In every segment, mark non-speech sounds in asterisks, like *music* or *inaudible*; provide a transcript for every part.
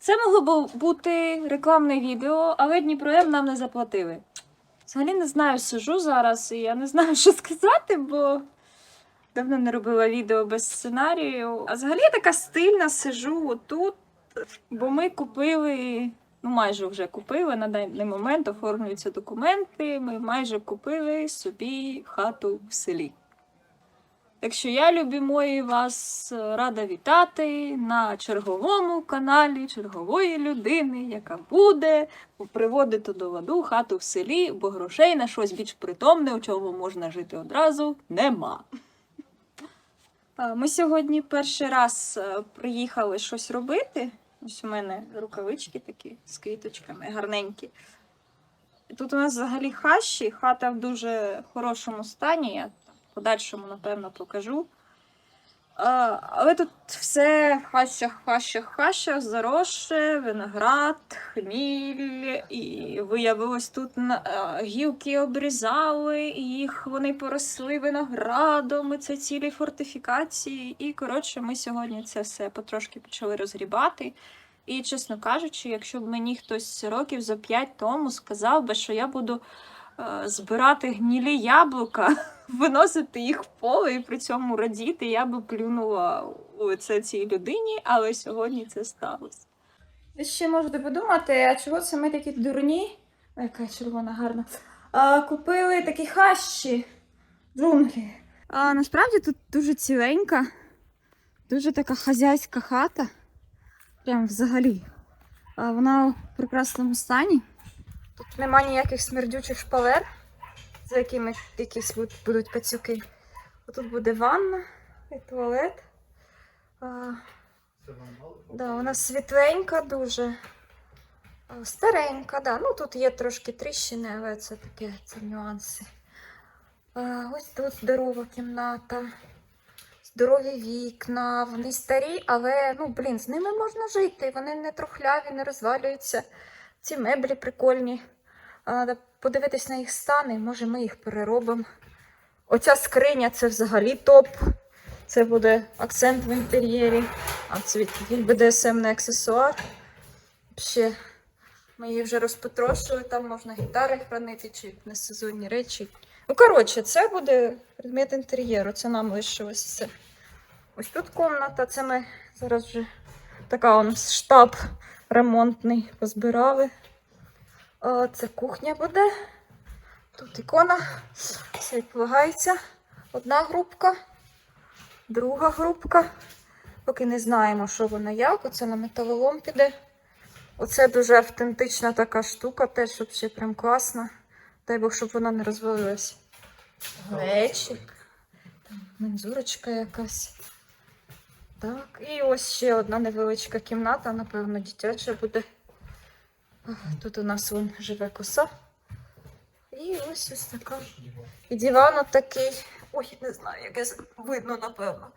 Це могло б бути рекламне відео, але Дніпром нам не заплатили. Взагалі не знаю, сижу зараз, і я не знаю, *laughs* що сказати, бо давно не робила відео без сценарію. А взагалі я така стильна, сижу отут, бо ми купили, ну майже вже купили на даний момент, оформлюються документи. Ми майже купили собі хату в селі. Так що я, любі мої, вас е, рада вітати на черговому каналі чергової людини, яка буде приводити до ладу хату в селі, бо грошей на щось більш притомне, у чого можна жити одразу, нема. Ми сьогодні перший раз е, приїхали щось робити. Ось у мене рукавички такі з квіточками, гарненькі. Тут у нас взагалі хащі, хата в дуже хорошому стані. Я подальшому, напевно, покажу. Але тут все в хащах, хащах, хащах, заросше, виноград, хміль. І виявилось, тут гілки обрізали, і їх вони поросли виноградом. І це цілі фортифікації. І, коротше, ми сьогодні це все потрошки почали розгрібати. І, чесно кажучи, якщо б мені хтось років за п'ять тому сказав би, що я буду е, збирати гнілі яблука, *laughs* виносити їх в поле і при цьому радіти, я би плюнула у це цій людині, але сьогодні це сталося. Ще можете подумати, а чого це ми такі дурні? Яка червона гарна. А, купили такі хащі джунглі. А насправді тут дуже ціленька, дуже така хазяйська хата. Прям взагалі. А, вона у прекрасному стані. Тут нема ніяких смердючих шпалер, за якими якісь будуть пацюки. Тут буде ванна і туалет. А, да, вона світленька дуже. Старенька, да. Ну тут є трошки тріщини, але це таке, це нюанси. А, ось тут здорова кімната. Здорові вікна, вони старі, але ну блін, з ними можна жити. Вони не трухляві, не розвалюються. Ці меблі прикольні. А, подивитись на їх стани, може ми їх переробимо. Оця скриня це взагалі топ. Це буде акцент в інтер'єрі. А це BDSM аксесуар. Ще ми її вже розпотрошили, там можна гітари хранити чи несезонні речі. Ну, коротше, це буде предмет інтер'єру. Це нам лишилось все. Ось тут кімната, це ми зараз вже така нас штаб ремонтний позбирали. Це кухня буде. Тут ікона. Все як полагається. Одна групка, друга групка. Поки не знаємо, що вона як. Оце на металолом піде. Оце дуже автентична така штука, теж взагалі прям класна. Дай Бог, щоб вона не розвалилась. Глечик. Мензурочка якась. Так, і ось ще одна невеличка кімната, напевно, дитяча буде. Тут у нас вон живе коса. І ось ось така. І диван от такий. Ой, не знаю, яке видно, напевно.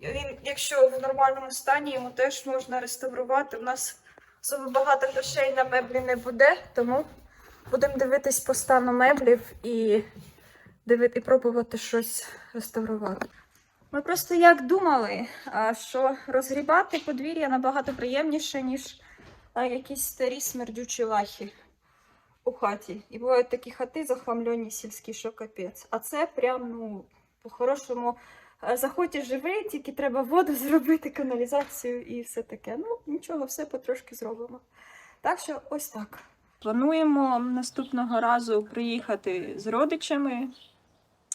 Він, якщо в нормальному стані, його теж можна реставрувати. У нас особо багато грошей на меблі не буде, тому будемо дивитись по стану меблів і, дивити, і пробувати щось реставрувати. Ми просто як думали, що розгрібати подвір'я набагато приємніше, ніж а, якісь старі смердючі лахи у хаті. І бувають такі хати захламлені сільські, що капець. А це прям, ну, по-хорошому, е, заходь і живи, тільки треба воду *laughs* зробити, каналізацію і все таке. Ну, нічого, все потрошки зробимо. Так що ось так. Плануємо наступного разу приїхати з родичами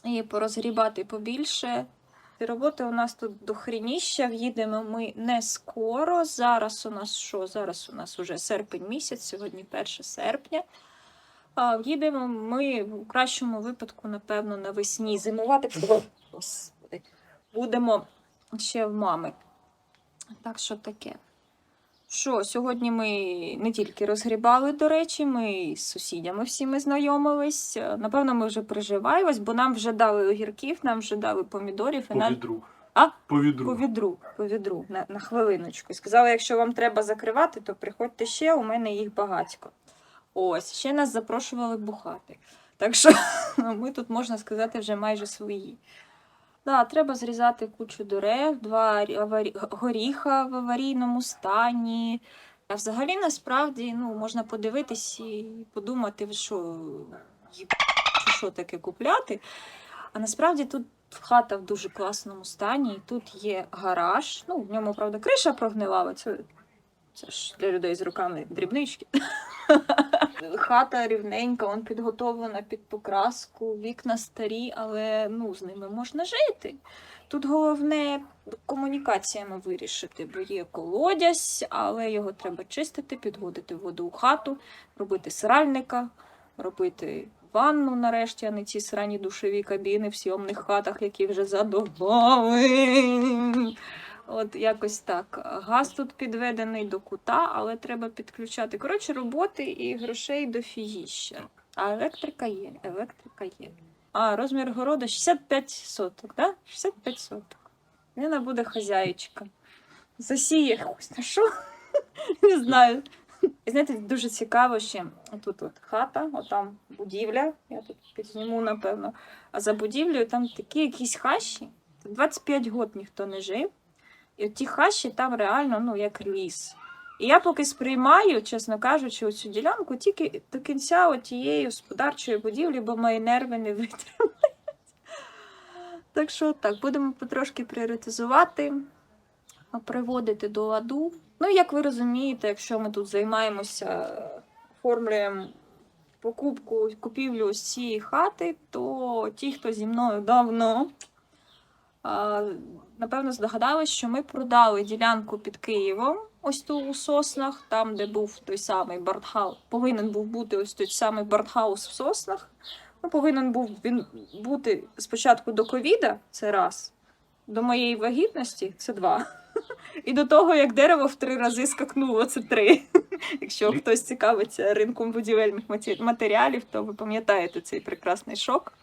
і порозгрібати побільше. І Роботи у нас тут дохреніща. В'їдемо ми не скоро. Зараз у нас що? Зараз у нас уже серпень місяць, сьогодні 1 серпня. А в'їдемо ми в кращому випадку, напевно, навесні. Зимувати будемо ще в мами. Так що таке. Що, сьогодні ми не тільки розгрібали, до речі, ми з сусідями всіми знайомились. Е, Напевно, ми вже приживаємось, бо нам вже дали огірків, нам вже дали помідорів. І По нам... відру. А? По відру. По відру, по відру, на, на хвилиночку. Сказали, якщо вам треба закривати, то приходьте ще, у мене їх багатько. Ось, ще нас запрошували бухати. Так що *laughs* ми тут, можна сказати, вже майже свої. Да, треба зрізати кучу дерев, два горіха в аварійному стані. А взагалі насправді ну, можна подивитись і подумати, що, що таке купляти. А насправді тут хата в дуже класному стані, і тут є гараж. Ну, в ньому, правда, криша прогнилава. Це, це ж для людей з руками дрібнички. *laughs* Хата рівненька, он підготовлена під покраску, вікна старі, але ну, з ними можна жити. Тут головне комунікаціями вирішити, бо є колодязь, але його треба чистити, підводити воду у хату, робити сральника, робити ванну нарешті, а не ці срані душові кабіни в сйомних хатах, які вже задовбали. От якось так. Газ тут підведений до кута, але треба підключати. Коротше, роботи і грошей до фігіща. А електрика є, електрика є. А, розмір городу 65 соток, да? 65 соток. Вона буде хазяєчка. Засіє хуй на що? *laughs* Не знаю. І знаєте, дуже цікаво ще тут от хата, отам будівля. Я тут підзніму, напевно. А за будівлею там такі якісь хащі. 25 років ніхто не жив. І ті хащі там реально ну, як ліс. І я поки сприймаю, чесно кажучи, оцю ділянку тільки до кінця тієї господарчої будівлі, бо мої нерви не витримають. Так що так, будемо потрошки пріоритизувати, приводити до ладу. Ну, як ви розумієте, якщо ми тут займаємося, оформлюємо покупку, купівлю ось цієї хати, то ті, хто зі мною давно, напевно, здогадались, що ми продали ділянку під Києвом, ось ту у соснах, там, де був той самий бардхаус. Повинен був бути ось той самий бардхаус в соснах. Ну, повинен був він бути спочатку до ковіда, це раз, до моєї вагітності це два. *laughs* І до того, як дерево в три рази скакнуло, це три. *laughs* Якщо хтось цікавиться ринком будівельних матеріалів, то ви пам'ятаєте цей прекрасний шок.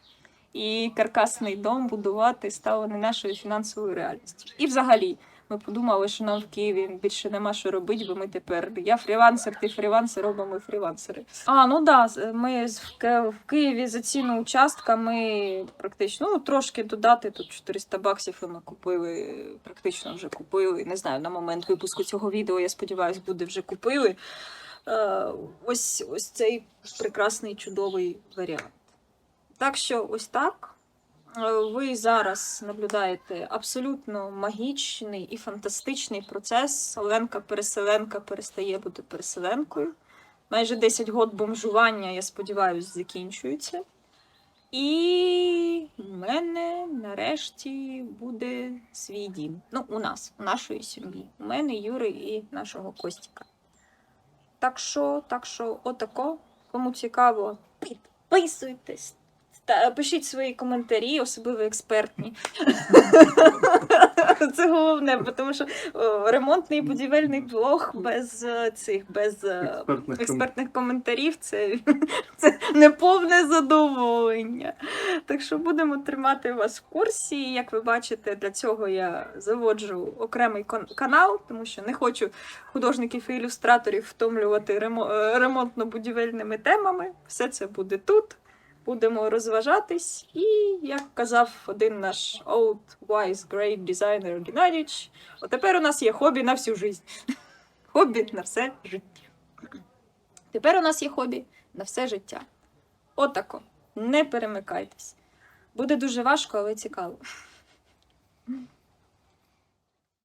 І каркасний дом будувати стало не нашою фінансовою реальністю. І взагалі, ми подумали, що нам в Києві більше нема що робити, бо ми тепер я фрілансер, ти фрілансер, робимо фрілансери. А, ну да, ми в Києві за ціну участка ми практично ну, трошки додати тут 400 баксів. І ми купили, практично вже купили. Не знаю, на момент випуску цього відео, я сподіваюся, буде вже купили. Е, ось, ось цей прекрасний чудовий варіант. Так що, ось так. Е, Ви зараз наблюдаєте абсолютно магічний і фантастичний процес. Оленка-переселенка перестає бути переселенкою. Майже 10 год бомжування, я сподіваюся, закінчується. І в мене нарешті буде свій дім. Ну, у нас, у нашої сім'ї. У мене, Юри і нашого Костіка. Так що, так що, отако. Кому цікаво, підписуйтесь. Та пишіть свої коментарі, особливо експертні. *laughs* Це головне, тому що ремонтний будівельний блог без е, цих без е, Експертних експертних коментарів це, *laughs* це неповне задоволення. Так що будемо тримати вас в курсі. Як ви бачите, для цього я заводжу окремий канал, тому що не хочу художників і ілюстраторів втомлювати е, ремонтно-будівельними темами. Все це буде тут. Будемо розважатись, і як казав один наш old wise great designer Геннадійович, отепер у нас є хобі на всю життя. *laughs* Хобі на все життя. Тепер у нас є хобі на все життя. Отако. Не перемикайтесь. Буде дуже важко, але цікаво.